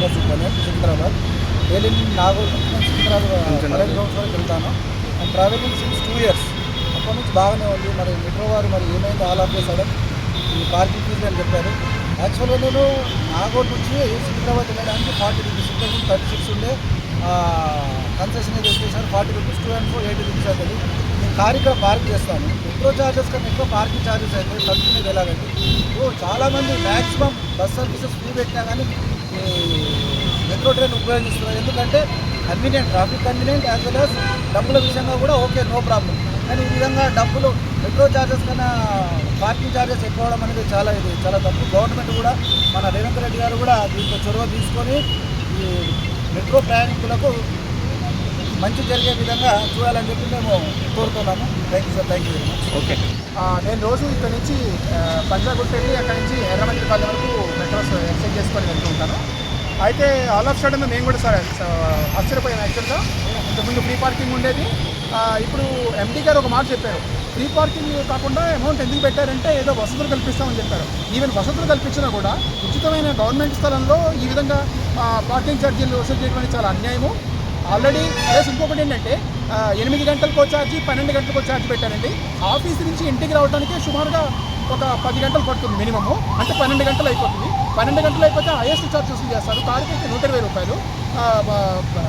Subrahmanyam Secunderabad. Daily నేను Secunderabad parade grounds వరకు వెళ్తాను. And travelling since two years అప్పటి నుంచి బాగానే ఉంది. మరి మెట్రో వారు మరి ఏమైంది ఆల్ ఆఫ్ సడన్ ఈ పార్కింగ్ ఫీజు అని చెప్పారు. యాక్చువల్గా నేను నాగోల్ నుంచి సికింద్రాబాద్ వెళ్ళడానికి ఫార్టీ రూపీస్ ఇంతకు థర్టీ సిక్స్ ఉండే. కన్సెషన్ ఏదో చేశారు forty rupees two and four eighty rupees అవుతుంది. నేను కార్ ఇక్కడ పార్క్ చేస్తాను. మెట్రో ఛార్జెస్ కన్నా ఎక్కువ పార్కింగ్ ఛార్జెస్ అయితే తగ్గుతున్నది ఎలాగంటే. ఓ చాలామంది మ్యాక్సిమం బస్ సర్వీసెస్ ఫ్రీ పెట్టినా కానీ మెట్రో ట్రైన్ ఉపయోగిస్తున్నారు. ఎందుకంటే convenient traffic convenient as well as డబ్బుల విషయంగా కూడా ఓకే నో ప్రాబ్లం కానీ ఈ విధంగా డబ్బులు మెట్రో ఛార్జెస్ కన్నా పార్కింగ్ ఛార్జెస్ ఎక్కువ అవడం అనేది చాలా ఇది చాలా తప్పు. గవర్నమెంట్ కూడా మన రేవంత్ రెడ్డి గారు కూడా దీంట్లో చొరవ తీసుకొని ఈ మెట్రో ప్రయాణికులకు మంచి జరిగే విధంగా చూడాలని చెప్పి మేము కోరుతున్నాము. Thank you sir thank you very much okay నేను రోజు ఇక్కడ నుంచి పంజాగుట్ట వెళ్ళి అక్కడ నుంచి ఎర్రమంచిపల్లి అయితే ఆల్ ఆఫ్ సడన్ మేము కూడా సార్ ఆశ్చర్యపోయాను యాక్చువల్గా ఇంతకుముందు ఫ్రీ పార్కింగ్ ఉండేది. ఇప్పుడు ఎండీ గారు ఒక మాట చెప్పారు. ఫ్రీ పార్కింగ్ కాకుండా అమౌంట్ ఎందుకు పెట్టారంటే ఏదో వసతులు కల్పిస్తామని చెప్పారు. ఈవెన్ వసతులు కల్పించినా కూడా ఉచితమైన గవర్నమెంట్ స్థలంలో ఈ విధంగా పార్కింగ్ ఛార్జీలు వసూలు చేయడం అనేది చాలా అన్యాయము. ఆల్రెడీ ప్లస్ ఇంకొకటి ఏంటంటే ఎనిమిది గంటలకు ఛార్జీ పన్నెండు గంటలకు ఛార్జ్ పెట్టారండి. ఆఫీస్ నుంచి ఇంటికి రావడానికి సుమారుగా ఒక పది గంటలు పడుతుంది మినిమము. అంటే పన్నెండు గంటలు అయిపోతుంది. పన్నెండు గంటలు అయిపోతే హైయెస్ట్ ఛార్జెస్ చేస్తారు. కారుకి అయితే నూట ఇరవై రూపాయలు.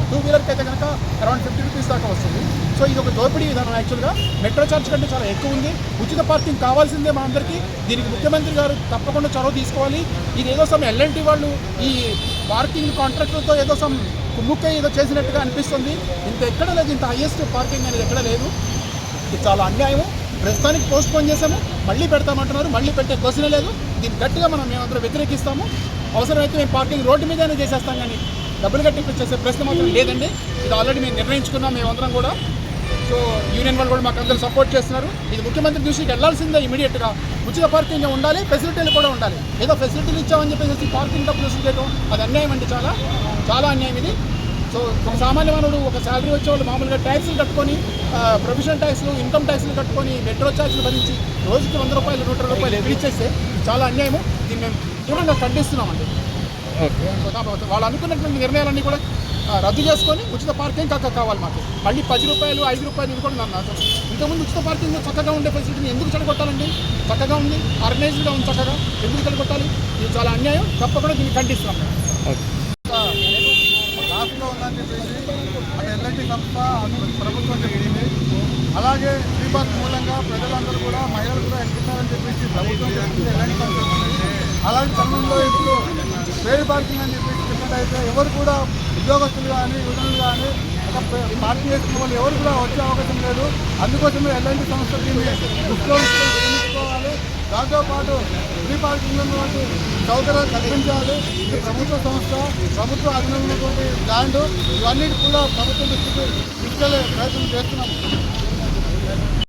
టూ వీలర్కి అయితే కనుక అరౌండ్ ఫిఫ్టీ రూపీస్ దాకా వస్తుంది. సో ఇది ఒక దోపిడీ విధానం యాక్చువల్గా మెట్రో ఛార్జ్ కంటే చాలా ఎక్కువ ఉంది. ఉచిత పార్కింగ్ కావాల్సిందే మా అందరికీ. దీనికి ముఖ్యమంత్రి గారు తప్పకుండా చొరవ తీసుకోవాలి. ఇది ఏదో సమ్ ఎల్ఎన్టీ వాళ్ళు ఈ పార్కింగ్ కాంట్రాక్టర్తో ఏదో సమ్ కుమ్ముక్క ఏదో చేసినట్టుగా అనిపిస్తుంది. ఇంత ఎక్కడ లేదు ఇంత హైయెస్ట్ పార్కింగ్ అనేది ఎక్కడ లేదు. ఇది చాలా అన్యాయం ప్రస్తుతానికి పోస్ట్ పోన్ చేసాము మళ్ళీ పెడతామంటున్నారు. మళ్ళీ పెట్టే క్వశ్చన్ లేదు. దీన్ని గట్టిగా మనం మేమందరం వ్యతిరేకిస్తాము. అవసరమైతే మేము పార్కింగ్ రోడ్డు మీదనే చేసేస్తాం కానీ డబ్బులు కట్టి చేసే ప్రశ్న మాత్రం లేదండి. ఇది ఆల్రెడీ మేము నిర్ణయించుకున్నాం మేమందరం కూడా. సో యూనియన్ వాళ్ళు కూడా మాకు అందరూ సపోర్ట్ చేస్తున్నారు. ఇది ముఖ్యమంత్రి దృష్టికి వెళ్ళాల్సిందే ఇమీడియట్గా ఉచిత పార్కింగ్ ఉండాలి ఫెసిలిటీలు కూడా ఉండాలి. ఏదో ఫెసిలిటీలు ఇచ్చామని చెప్పేసి పార్కింగ్ డబ్బులు చేయడం అది అన్యాయం అండి చాలా. చాలా అన్యాయం ఇది. సో ఒక సామాన్య మానవుడు ఒక శాలరీ వచ్చేవాళ్ళు మామూలుగా ట్యాక్సులు కట్టుకొని ప్రొఫెషనల్ ట్యాక్స్లు ఇన్కమ్ ట్యాక్స్లు కట్టుకొని మెట్రో ఛార్జీలు భరించి రోజుకి వంద రూపాయలు నూట రూపాయలు ఎదిరిచ్చేస్తే ఇది చాలా అన్యాయము. దీన్ని మేము తీవ్రంగా ఖండిస్తున్నామండి. వాళ్ళు అనుకున్నటువంటి నిర్ణయాలన్నీ కూడా రద్దు చేసుకొని ఉచిత పార్కింగ్ కాక కావాలి మాకు. మళ్ళీ పది రూపాయలు ఐదు రూపాయలు ఇది కూడా నన్ను అసలు ఇంతకుముందు ఉచిత పార్కింగ్ చక్కగా ఉండే ఫెసిలిటీని ఎందుకు చెడగొట్టాలండి? చక్కగా ఉంది ఆర్గనైజ్డ్గా ఉంది చక్కగా. ఎందుకు చెడగొట్టాలి? ఇది చాలా అన్యాయం. తప్పకుండా దీన్ని ఖండిస్తున్నాం మేము ఓకే రాష్ట్రంలో ఉందని చెప్పేసి తప్ప ఎల్ఐటి ప్రభుత్వం చెప్పింది. అలాగే ఫ్రీ బస్ మూలంగా ప్రజలందరూ కూడా మహిళలు కూడా ఎక్కుతారని చెప్పేసి ప్రభుత్వం చెప్పింది. ఎలాంటి అలాంటి సమయంలో ఇప్పుడు పేరు పార్కింగ్ అని చెప్పేసి చెప్పినట్టయితే ఎవరు కూడా ఉద్యోగస్తులు కానీ యువతులు కానీ ఒక పార్కింగ్ చేసుకున్న వాళ్ళు ఎవరు కూడా వచ్చే అవకాశం లేదు. అందుకోసమే ఎలాంటి సంస్థ దీన్ని దృష్టిలో ఉంచుకొని దాంతోపాటు ఫ్రీ పార్కింగ్ ఉన్నటువంటి సౌకర్యాలు కల్పించాలి. ఇది ప్రభుత్వ సంస్థ ప్రభుత్వ అధీనంలో ల్యాండ్ ఇవన్నీ కూడా ప్రభుత్వం దృష్టికి తీసుకెళ్ళే ప్రయత్నం చేస్తున్నాం.